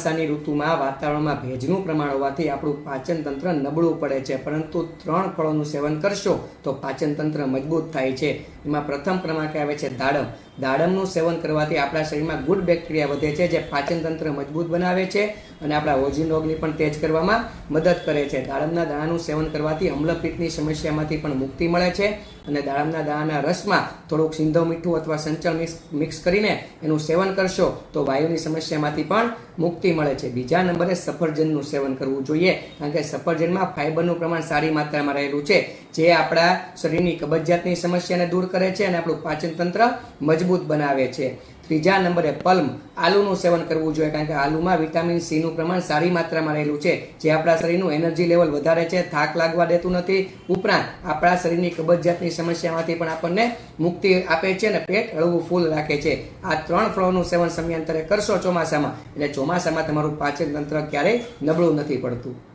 ચોમાસાની ઋતુમાં વાતાવરણમાં ભેજનું પ્રમાણ હોવાથી આપણું પાચન તંત્ર નબળું પડે છે. પરંતુ ત્રણ ફળોનું સેવન કરશો તો પાચન તંત્ર મજબૂત થાય છે. એમાં પ્રથમ ક્રમાંકે આવે છે દાડમ. દાડમનું સેવન કરવાથી આપણા શરીરમાં ગુડ બેક્ટેરિયા વધે છે, જે પાચન તંત્ર મજબૂત બનાવે છે અને આપણા ઓજીન રોગની પણ તેજ કરવામાં મદદ કરે છે. દાડમના દાણાનું સેવન કરવાથી અમ્લપિત્તની સમસ્યામાંથી પણ મુક્તિ મળે છે અને દાડમના દાણાના રસમાં થોડુંક સિંધો મીઠું અથવા સંચળ મિક્સ મિક્સ કરીને એનું સેવન કરશો તો વાયુની સમસ્યામાંથી પણ મુક્તિ મળે છે. બીજા નંબરે સફરજનનું સેવન કરવું જોઈએ, કારણ કે સફરજનમાં ફાઇબરનું પ્રમાણ સારી માત્રામાં રહેલું છે. જે આપણા શરીરની કબજિયાતની સમસ્યાને કરે છે અને આપણું પાચન તંત્ર મજબૂત બનાવે છે. ત્રીજા નંબરે પલ્મ. આલુનું સેવન કરવું જોઈએ કારણ કે આલુમાં વિટામિન સીનું પ્રમાણ સારી માત્રામાં રહેલું છે. જે આપણા શરીરનું એનર્જી લેવલ વધારે છે, થાક લાગવા દેતું નથી. ઉપરાંત આપણા શરીરની કબજિયાતની સમસ્યામાંથી પણ આપણને મુક્તિ આપે છે અને પેટ હળવું ફૂલ રાખે છે. આ ત્રણ ફળોનું સેવન સમયાંતરે કરશો ચોમાસામાં. એટલે ચોમાસામાં તમારું પાચન તંત્ર ક્યારેય નબળું નથી પડતું.